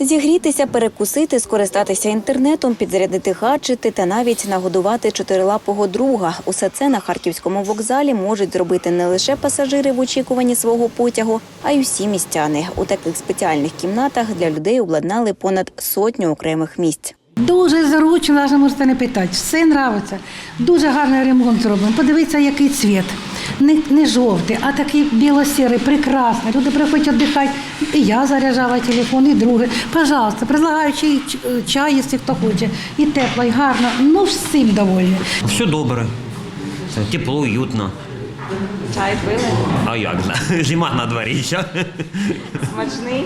Зігрітися, перекусити, скористатися інтернетом, підзарядити гаджети та навіть нагодувати чотирилапого друга. Усе це на харківському вокзалі можуть зробити не лише пасажири в очікуванні свого потягу, а й усі містяни. У таких спеціальних кімнатах для людей обладнали понад сотню окремих місць. Дуже зручно, навіть можете не питати. Все нравиться. Дуже гарний ремонт зроблений. Подивіться, який цвіт. Не, не жовтий, а такий білосірий, прекрасний. Люди приходять віддихати. І я заряджала телефон, і друге. Пожалуйста, предлагаю чай, чай, якщо хто хоче. І тепло, і гарно. Ну, всім доволі. Все добре. Тепло, уютно. Чай пили, А як же? Зима на дворі ще. смачний,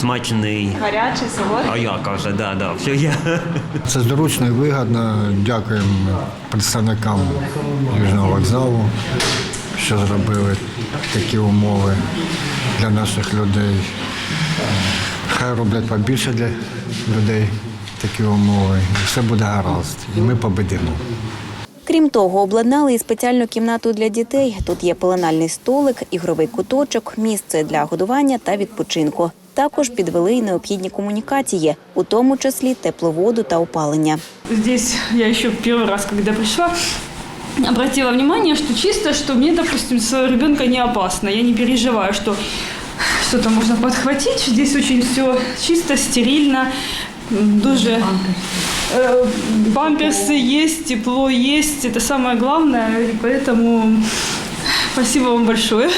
Смачний. гарячий, солодкий. А як вже, да, да, все є. Це зручно і вигідно. Дякуємо представникам Южного вокзалу, що зробили такі умови для наших людей. Хай роблять побільше для людей такі умови. І все буде гаразд. І ми победимо. Крім того, обладнали і спеціальну кімнату для дітей. Тут є пеленальний столик, ігровий куточок, місце для годування та відпочинку. Також підвели й необхідні комунікації, у тому числі тепловоду та опалення. Здесь я еще первый раз, когда пришла, обратила внимание, что чисто, что мне, допустим, своего ребенка не опасно. Я не переживаю, что что-то можно подхватить. Здесь очень все чисто, стерильно, дуже памперсы есть, тепло есть. Это самое главное, и поэтому спасибо вам большое.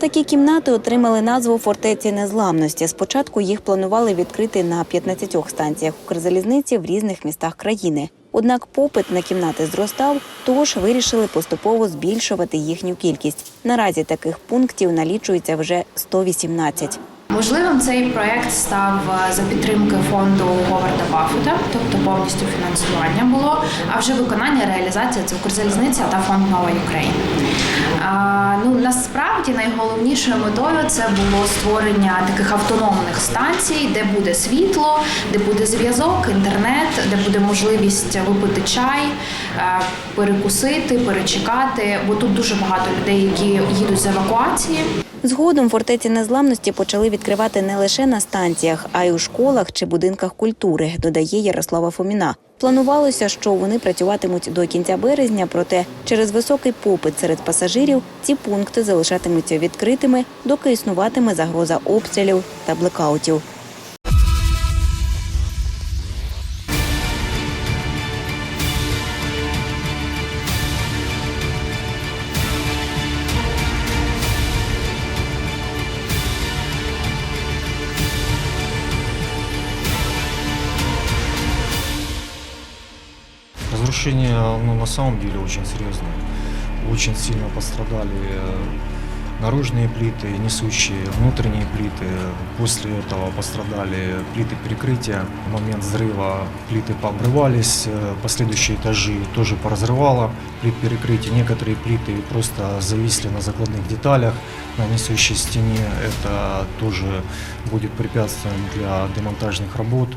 Такі кімнати отримали назву фортеці незламності. Спочатку їх планували відкрити на 15 станціях Укрзалізниці в різних містах країни. Однак попит на кімнати зростав, тож вирішили поступово збільшувати їхню кількість. Наразі таких пунктів налічується вже 118. Можливим цей проект став е, за підтримки фонду Говарда Баффета, тобто повністю фінансування було, а вже виконання реалізація це Укрзалізниця та фонд Нова Україна. Ну насправді найголовнішою метою це було створення таких автономних станцій, де буде світло, де буде зв'язок, інтернет, де буде можливість випити чай, перекусити, перечекати, бо тут дуже багато людей, які їдуть з евакуації. Згодом фортеці незламності почали відкривати не лише на станціях, а й у школах чи будинках культури, додає Ярослава Фоміна. Планувалося, що вони працюватимуть до кінця березня, проте через високий попит серед пасажирів ці пункти залишатимуться відкритими, доки існуватиме загроза обстрілів та блекаутів. Ну, на самом деле очень серьезные. Очень сильно пострадали э, наружные плиты, несущие внутренние плиты. После этого пострадали плиты перекрытия. В момент взрыва плиты пообрывались, э, последующие этажи тоже поразрывало плит перекрытия. Некоторые плиты просто зависли на закладных деталях на несущей стене. Это тоже будет препятствием для демонтажных работ.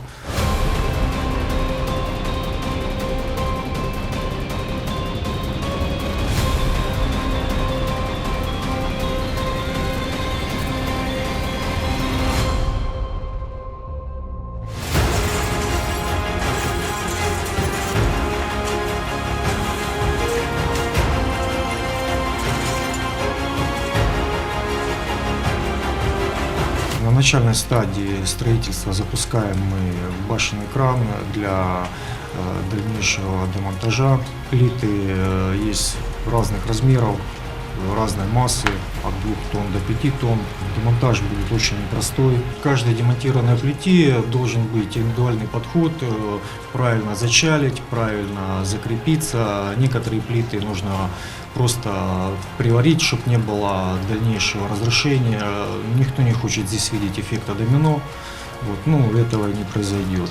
На начальной стадии строительства запускаем мы башенный кран для э, дальнейшего демонтажа. Плиты э, есть разных размеров, разной массы, от 2 тонн до 5 тонн. Демонтаж будет очень непростой. В каждой демонтированной плите должен быть индивидуальный подход, э, правильно зачалить, правильно закрепиться. Некоторые плиты нужно просто приварить, чтобы не было дальнейшего разрушения. Никто не хочет здесь видеть эффекта домино. Вот, ну, этого не произойдет.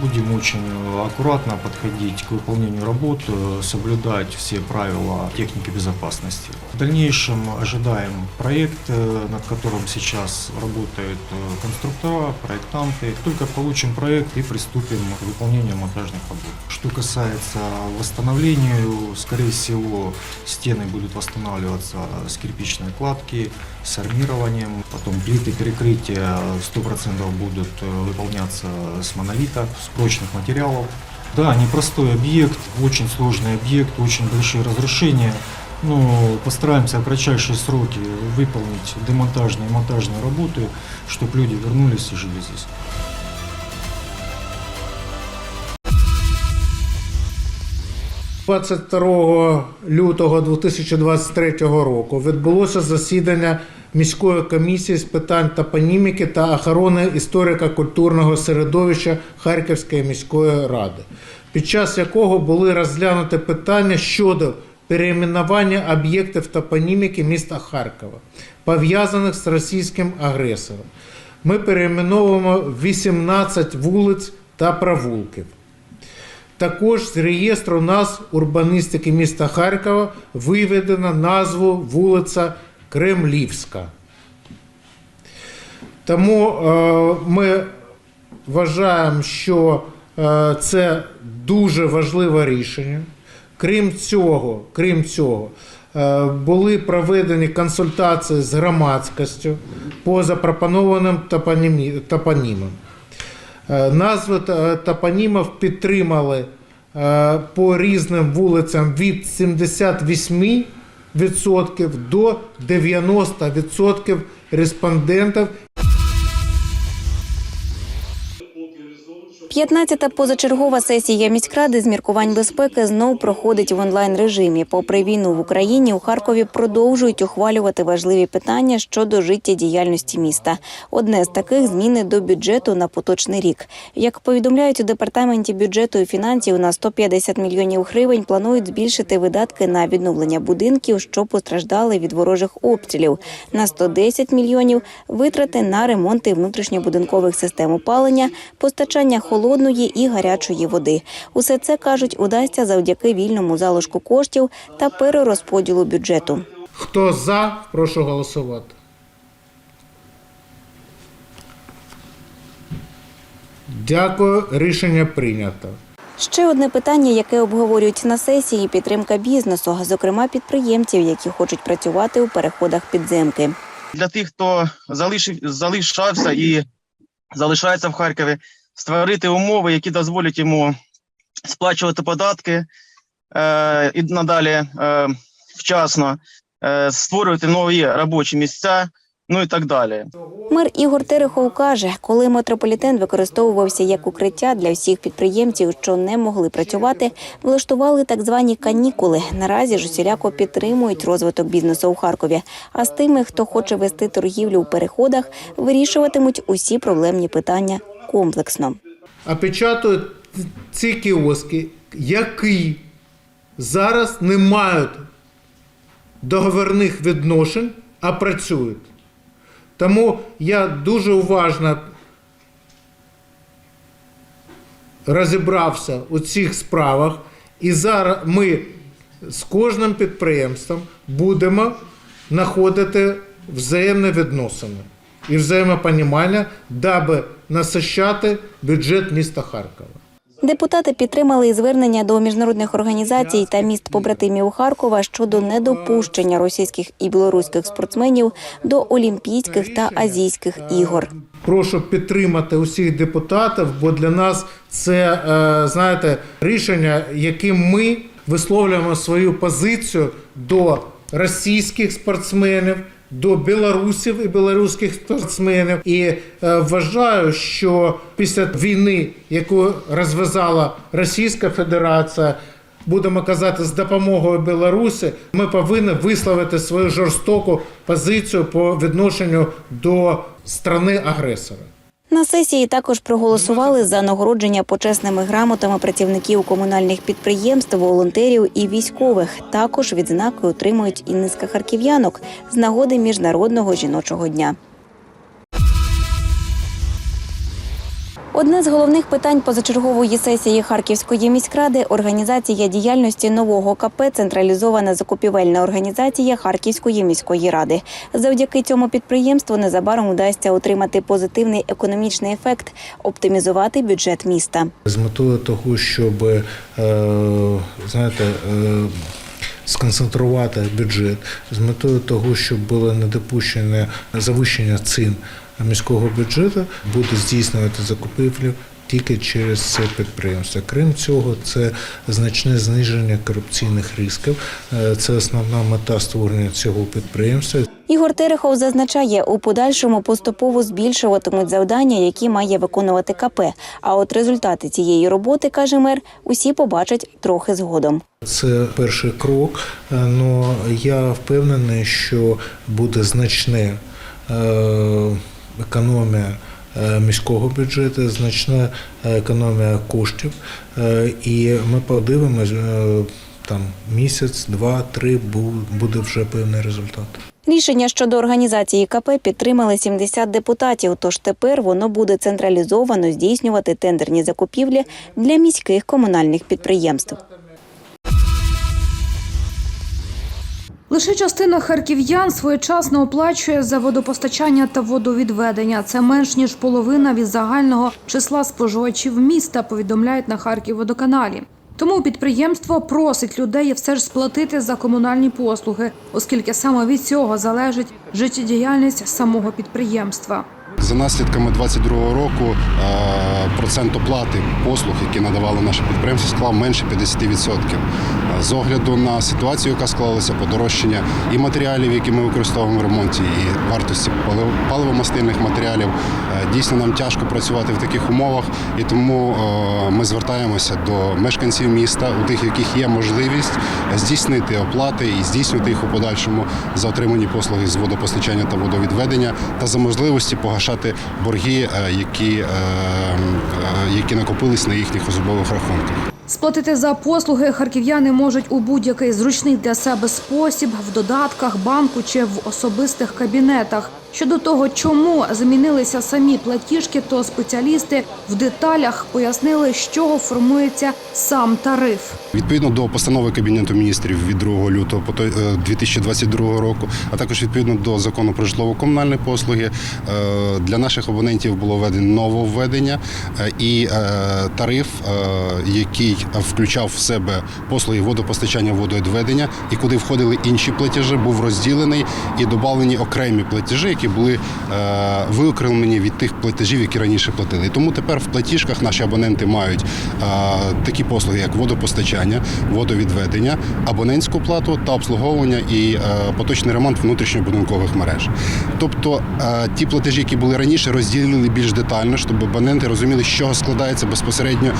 Будем очень аккуратно подходить к выполнению работ, э, соблюдать все правила техники безопасности. В дальнейшем ожидаем проект, э, над которым сейчас работают э, конструктора, проектанты. Только получим проект и приступим к выполнению монтажных работ. Что касается восстановления, скорее всего, стены будут восстанавливаться с кирпичной кладки, с армированием. Потом плиты перекрытия 100% будут э, выполняться с монолита, с прочных материалов. Да, непростой объект, очень сложный объект, очень большие разрушения. Но постараемся в кратчайшие сроки выполнить демонтажные и монтажные работы, чтобы люди вернулись и жили здесь. – 22 лютого 2023 року відбулося засідання міської комісії з питань топоніміки та охорони історико-культурного середовища Харківської міської ради, під час якого були розглянуті питання щодо перейменування об'єктів топоніміки міста Харкова, пов'язаних з російським агресором. Ми перейменовуємо 18 вулиць та провулків. Також з реєстру назв урбаністики міста Харкова виведено назву вулиця Кремлівська. Тому е, ми вважаємо, що е, це дуже важливе рішення. Крім цього, крім цього, е, були проведені консультації з громадськістю по запропонованим топонімам. Назви топонімів підтримали по різним вулицям від 78% до 90% респондентів 15-та позачергова сесія міськради з міркувань безпеки знов проходить в онлайн режимі. Попри війну в Україні, у Харкові продовжують ухвалювати важливі питання щодо життєдіяльності міста. Одне з таких зміни до бюджету на поточний рік. Як повідомляють у департаменті бюджету і фінансів, на 150 мільйонів гривень планують збільшити видатки на відновлення будинків, що постраждали від ворожих обстрілів. На 110 мільйонів витрати на ремонти внутрішньобудинкових систем опалення, постачання холодної і гарячої води. Усе це кажуть, удасться завдяки вільному залишку коштів та перерозподілу бюджету. Хто за, прошу голосувати. Дякую, рішення прийнято. Ще одне питання, яке обговорюють на сесії підтримка бізнесу, зокрема підприємців, які хочуть працювати у переходах підземки. для тих, хто залишив, залишався і залишається в Харкові, створити умови, які дозволять йому сплачувати податки е, і надалі е, вчасно, е, створювати нові робочі місця, ну і так далі. Мер Ігор Терехов каже, коли метрополітен використовувався як укриття для всіх підприємців, що не могли працювати, влаштували так звані канікули. Наразі ж усіляко підтримують розвиток бізнесу у Харкові. А з тими, хто хоче вести торгівлю у переходах, вирішуватимуть усі проблемні питання комплексно. опечатують ці кіоски, які зараз не мають договірних відношень, а працюють. Тому я дуже уважно розібрався у цих справах, і зараз ми з кожним підприємством будемо знаходити взаємні відносини і взаємопонімання, даби насищати бюджет міста Харкова. Депутати підтримали і звернення до міжнародних організацій та міст побратимів Харкова щодо недопущення російських і білоруських спортсменів до Олімпійських та Азійських ігор. Прошу підтримати усіх депутатів, бо для нас це е, знаєте рішення, яким ми висловлюємо свою позицію до російських спортсменів. До білорусів і білоруських спортсменів і е, вважаю, що після війни, яку розв'язала Російська Федерація, будемо казати, з допомогою Білорусі, ми повинні висловити свою жорстоку позицію по відношенню до страни агресора. На сесії також проголосували за нагородження почесними грамотами працівників комунальних підприємств, волонтерів і військових. Також відзнаки отримують і низка харків'янок з нагоди міжнародного жіночого дня. Одне з головних питань позачергової сесії Харківської міськради організація діяльності нового КП централізована закупівельна організація Харківської міської ради. Завдяки цьому підприємству незабаром вдасться отримати позитивний економічний ефект, оптимізувати бюджет міста. з метою того, щоб е, знаєте, е, сконцентрувати бюджет з метою того, щоб було недопущене завищення цін міського бюджету, буде здійснювати закупівлю тільки через це підприємство. Крім цього, це значне зниження корупційних ризиків. Е, Це основна мета створення цього підприємства. Ігор Терехов зазначає, у подальшому поступово збільшуватимуть завдання, які має виконувати КП. А от результати цієї роботи, каже мер, усі побачать трохи згодом. Це перший крок, але я впевнений, що буде значне е, економія е, міського бюджету, значна економія коштів, Е, і ми подивимось е, там місяць, два, три бу- буде вже певний результат. Рішення щодо організації КП підтримали 70 депутатів. Тож тепер воно буде централізовано здійснювати тендерні закупівлі для міських комунальних підприємств. Лише частина харків'ян своєчасно оплачує за водопостачання та водовідведення. Це менш ніж половина від загального числа споживачів міста. Повідомляють на Харківводоканалі. Тому підприємство просить людей все ж сплатити за комунальні послуги, оскільки саме від цього залежить життєдіяльність самого підприємства. За наслідками 2022 року е, процент оплати послуг, які надавало наше підприємство, склав менше 50%. Е, З огляду на ситуацію, яка склалася, подорожчання і матеріалів, які ми використовуємо в ремонті, і вартості паливомастильних матеріалів, е, дійсно нам тяжко працювати в таких умовах, і тому ми звертаємося до мешканців міста, у тих, яких є можливість здійснити оплати і здійснювати їх у подальшому за отримані послуги з водопостачання та водовідведення, та за можливості погашати борги, е, які, е, е, які накопились на їхніх особових рахунках. Сплатити за послуги харків'яни можуть у будь-який зручний для себе спосіб в додатках, банку чи в особистих кабінетах. Щодо того, чому змінилися самі платіжки, то спеціалісти в деталях пояснили, з чого формується сам тариф. Відповідно до постанови Кабінету міністрів від 2 лютого по той- е, 2022 року, а також відповідно до закону про житлово-комунальні послуги, е, для наших абонентів було введено нововведення е, і тариф, який включав в себе послуги водопостачання, водовідведення, і куди входили інші платежі, був розділений і додавлені окремі платежі, які були е, виокремлені від тих платежів, які раніше платили. І тому тепер в платіжках наші абоненти мають е, такі послуги, як водопостачання, водовідведення, абонентську плату та обслуговування і е, поточний ремонт внутрішньобудинкових мереж. Тобто ті платежі, які були раніше, розділили більш детально, щоб абоненти розуміли, з чого складається безпосередньо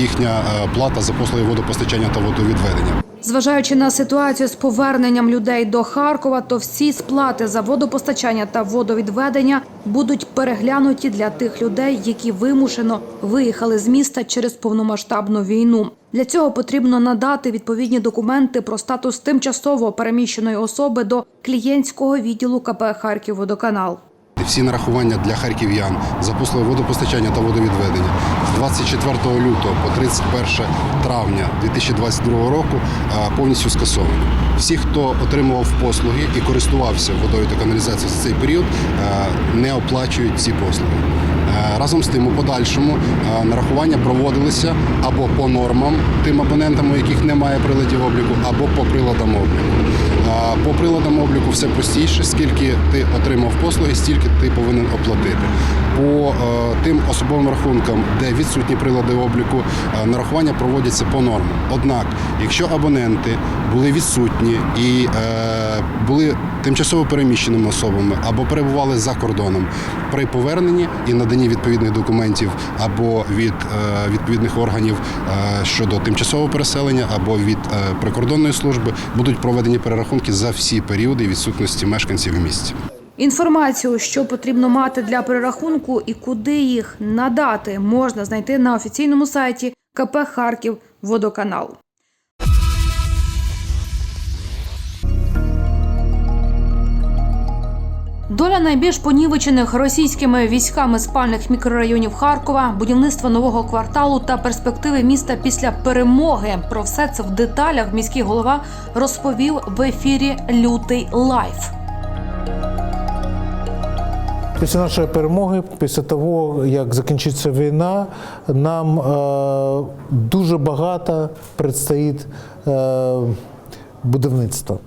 їхня плата за послуги водопостачання та водовідведення. Зважаючи на ситуацію з поверненням людей до Харкова, то всі сплати за водопостачання та водовідведення будуть переглянуті для тих людей, які вимушено виїхали з міста через повномасштабну війну. Для цього потрібно надати відповідні документи про статус тимчасово переміщеної особи до клієнтського відділу КП «Харківводоканал». Всі нарахування для харків'ян за послуги водопостачання та водовідведення з 24 лютого по 31 травня 2022 року повністю скасовані. Всі, хто отримував послуги і користувався водою та каналізацією за цей період, не оплачують ці послуги. Е, Разом з тим, у подальшому е, нарахування проводилися або по нормам тим абонентам, у яких немає приладів обліку, або по приладам обліку. По приладам обліку все простіше, скільки ти отримав послуги, стільки ти повинен оплатити. По е, тим особовим рахункам, де відсутні прилади обліку, е, нарахування проводяться по нормам. Однак, якщо абоненти були відсутні і е, були тимчасово переміщеними особами або перебували за кордоном при поверненні і наданні відповідних документів або від відповідних органів щодо тимчасового переселення, або від прикордонної служби, будуть проведені перерахунки за всі періоди відсутності мешканців в місті. Інформацію, що потрібно мати для перерахунку і куди їх надати, можна знайти на офіційному сайті КП Харків Водоканал. Доля найбільш понівечених російськими військами спальних мікрорайонів Харкова, будівництво нового кварталу та перспективи міста після перемоги. Про все це в деталях міський голова розповів в ефірі Лютий Лайф. Після нашої перемоги, після того, як закінчиться війна, нам е, дуже багато предстоїть е, будівництва.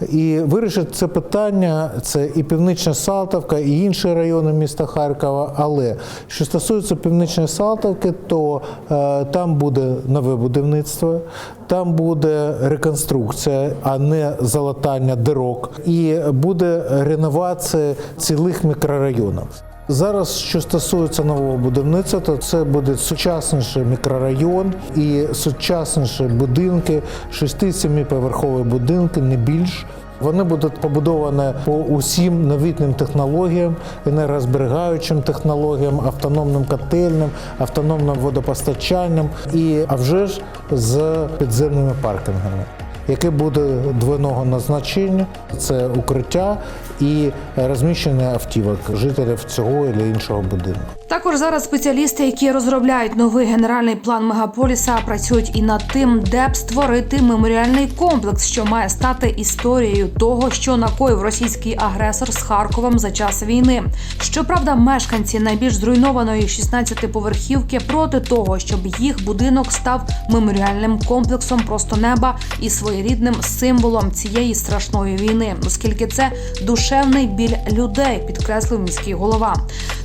І вирішить це питання це і Північна Салтовка, і інші райони міста Харкова. Але що стосується Північної Салтовки, то е, там буде нове будівництво, там буде реконструкція, а не залатання дирок, і буде реновація цілих мікрорайонів. Зараз, що стосується нового будівництва, то це буде сучасніший мікрорайон і сучасніші будинки, 6-7 поверхові будинки, не більш. Вони будуть побудовані по усім новітнім технологіям, енергозберігаючим технологіям, автономним котельним, автономним водопостачанням і а вже ж з підземними паркінгами яке буде двойного назначення це укриття і розміщення автівок жителів цього або іншого будинку. Також зараз спеціалісти, які розробляють новий генеральний план мегаполіса, працюють і над тим, де б створити меморіальний комплекс, що має стати історією того, що накоїв російський агресор з Харковом за час війни. Щоправда, мешканці найбільш зруйнованої 16-поверхівки проти того, щоб їх будинок став меморіальним комплексом просто неба і своєрідним символом цієї страшної війни, оскільки це душевний біль людей, підкреслив міський голова.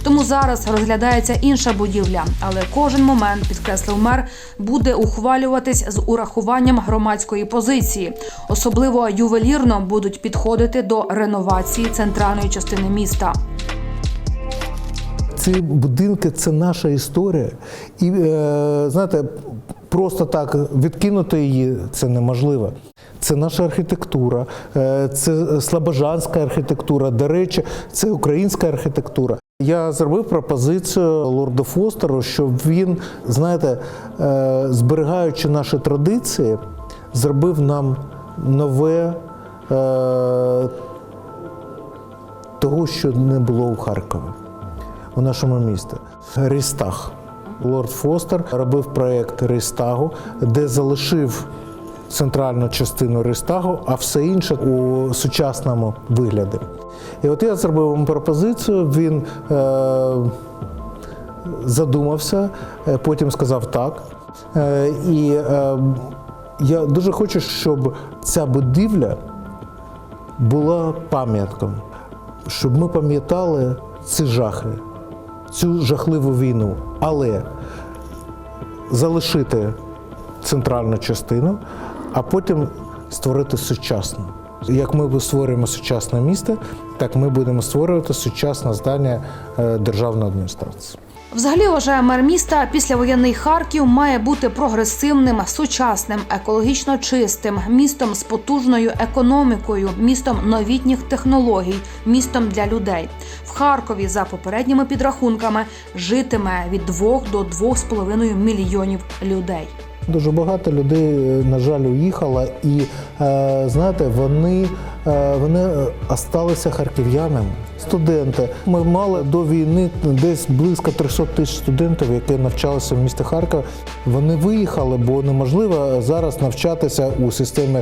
Тому зараз розглядається інша будівля, але кожен момент, підкреслив мер, буде ухвалюватись з урахуванням громадської позиції. Особливо ювелірно будуть підходити до реновації центральної частини міста. Ці будинки це наша історія. І е, знаєте, просто так відкинути її це неможливо. Це наша архітектура, е, це слобожанська архітектура. До речі, це українська архітектура. Я зробив пропозицію лорду Фостеру, щоб він, знаєте, е, зберігаючи наші традиції, зробив нам нове е, того, що не було у Харкові у нашому місті. Рістаг. Лорд Фостер робив проєкт Рейстагу, де залишив центральну частину Рейстагу, а все інше у сучасному вигляді. І от я зробив йому пропозицію, він е, задумався, е, потім сказав так. Е, і е, я дуже хочу, щоб ця будівля була пам'ятком, щоб ми пам'ятали ці жахи, цю жахливу війну, але залишити центральну частину, а потім створити сучасну. Як ми створюємо сучасне місто, так ми будемо створювати сучасне здання е, державної адміністрації. Взагалі вважає мер міста, післявоєнний Харків має бути прогресивним, сучасним, екологічно чистим, містом з потужною економікою, містом новітніх технологій, містом для людей. В Харкові, за попередніми підрахунками, житиме від 2 до 2,5 мільйонів людей. Дуже багато людей, е, на жаль, уїхало, і е, знаєте, вони, е, вони осталися харків'янами, студенти. Ми мали до війни десь близько 300 тисяч студентів, які навчалися в місті Харкова. Вони виїхали, бо неможливо зараз навчатися у системі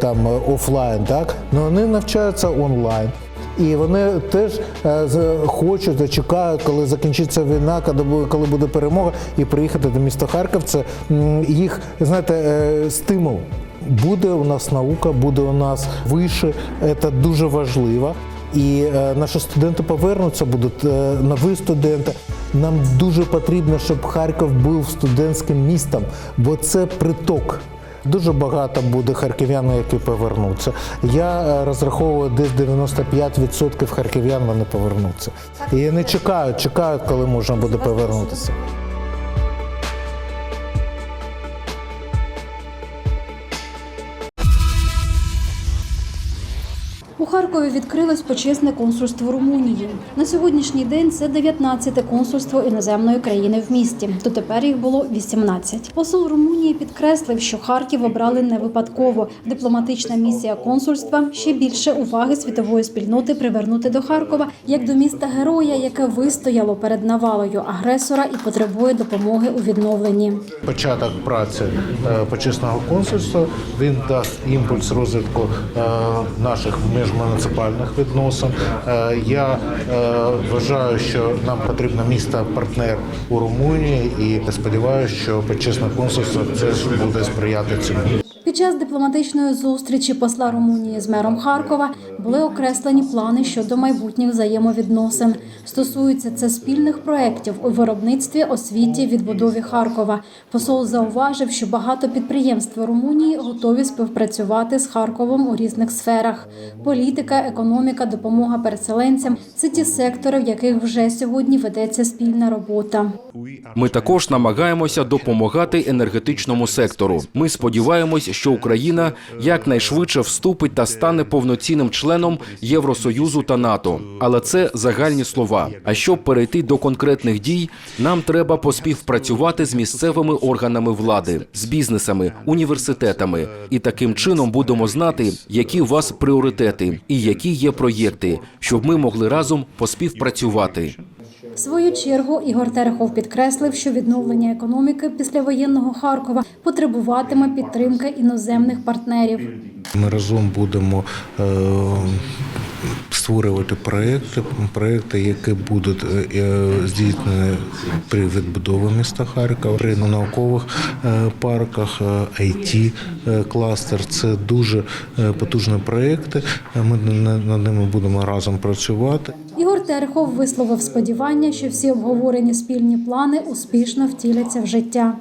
там офлайн. Так, але вони навчаються онлайн. І вони теж е, хочуть, чекають, коли закінчиться війна, коли буде, перемога, і приїхати до міста Харків. Це їх, знаєте, е, стимул. Буде у нас наука, буде у нас вище, це дуже важливо. І е, наші студенти повернуться, будуть нові студенти. Нам дуже потрібно, щоб Харків був студентським містом, бо це приток. Дуже багато буде харків'ян, які повернуться. Я е, розраховую, десь 95% харків'ян вони повернуться. І не чекають, чекають, коли можна буде повернутися. Харкові відкрилось почесне консульство Румунії. На сьогоднішній день це 19-те консульство іноземної країни в місті. Дотепер їх було 18. Посол Румунії підкреслив, що Харків обрали не випадково. Дипломатична місія консульства ще більше уваги світової спільноти привернути до Харкова як до міста героя, яке вистояло перед навалою агресора і потребує допомоги у відновленні. Початок праці е, почесного консульства він дасть імпульс розвитку е, наших міжмуніципальних відносин. Е, Я е, вважаю, що нам потрібно місто партнер у Румунії, і сподіваюся, що почесне консульство це ж буде сприяти цьому. Під час дипломатичної зустрічі посла Румунії з мером Харкова були окреслені плани щодо майбутніх взаємовідносин. Стосується це спільних проєктів у виробництві, освіті, відбудові Харкова. Посол зауважив, що багато підприємств Румунії готові співпрацювати з Харковом у різних сферах: політика, економіка, допомога переселенцям це ті сектори, в яких вже сьогодні ведеться спільна робота. Ми також намагаємося допомагати енергетичному сектору. Ми сподіваємось, що Україна якнайшвидше вступить та стане повноцінним членом Євросоюзу та НАТО. Але це загальні слова. А щоб перейти до конкретних дій, нам треба поспівпрацювати з місцевими органами влади, з бізнесами, університетами. І таким чином будемо знати, які у вас пріоритети і які є проєкти, щоб ми могли разом поспівпрацювати. В свою чергу Ігор Терехов підкреслив, що відновлення економіки післявоєнного Харкова потребуватиме підтримки іноземних партнерів. Ми разом будемо е, створювати проекти, проекти, які будуть е, е, здійснені при відбудові міста Харкова, при наукових парках, it кластер. Це дуже потужні проекти. Ми на- над ними будемо разом працювати. Ігор Терехов висловив сподівання, що всі обговорені спільні плани успішно втіляться в життя.